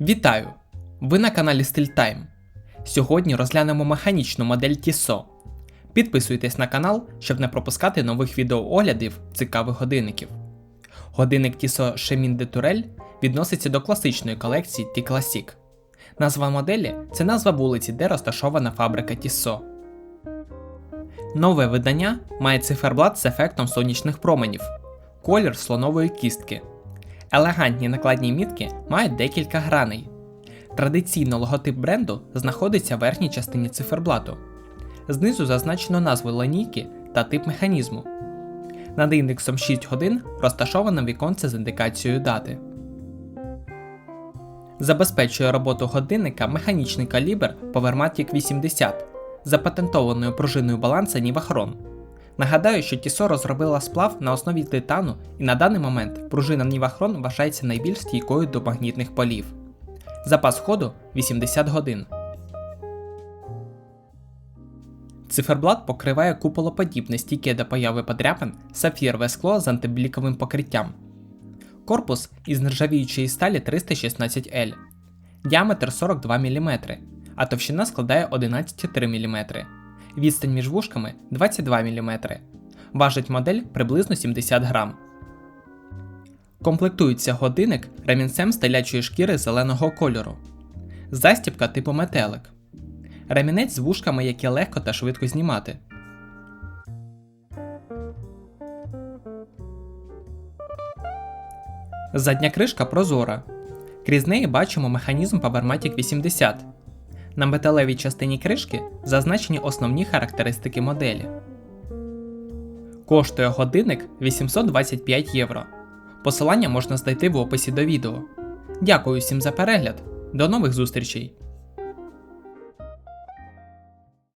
Вітаю! Ви на каналі StillTime. Сьогодні розглянемо механічну модель Tissot. Підписуйтесь на канал, щоб не пропускати нових відеооглядів цікавих годинників. Годинник Tissot Chemin de Tourelle відноситься до класичної колекції T-Classic. Назва моделі це назва вулиці, де розташована фабрика Tissot. Нове видання має циферблат з ефектом сонячних променів, колір слонової кістки. Елегантні накладні мітки мають декілька граней. Традиційно логотип бренду знаходиться в верхній частині циферблату. Знизу зазначено назву линійки та тип механізму. Над індексом 6 годин розташовано віконце з індикацією дати. Забезпечує роботу годинника механічний калібр Powermatic 80 запатентованою пружиною баланса Nivachron. Нагадаю, що Tissot розробила сплав на основі титану, і на даний момент пружина Nivachron вважається найбільш стійкою до магнітних полів. Запас ходу 80 годин. Циферблат покриває куполоподібне стійке до появи подряпин сапфірове скло з антибліковим покриттям. Корпус із нержавіючої сталі 316L, діаметр 42 мм, а товщина складає 11,3 мм. Відстань між вушками 22 мм. Важить модель приблизно 70 грам. Комплектується годинник ремінцем з телячої шкіри зеленого кольору. Застібка типу метелик. Ремінець з вушками, які легко та швидко знімати. Задня кришка прозора. Крізь неї бачимо механізм Powermatic 80. На металевій частині кришки зазначені основні характеристики моделі. Коштує годинник 825 євро. Посилання можна знайти в описі до відео. Дякую всім за перегляд. До нових зустрічей!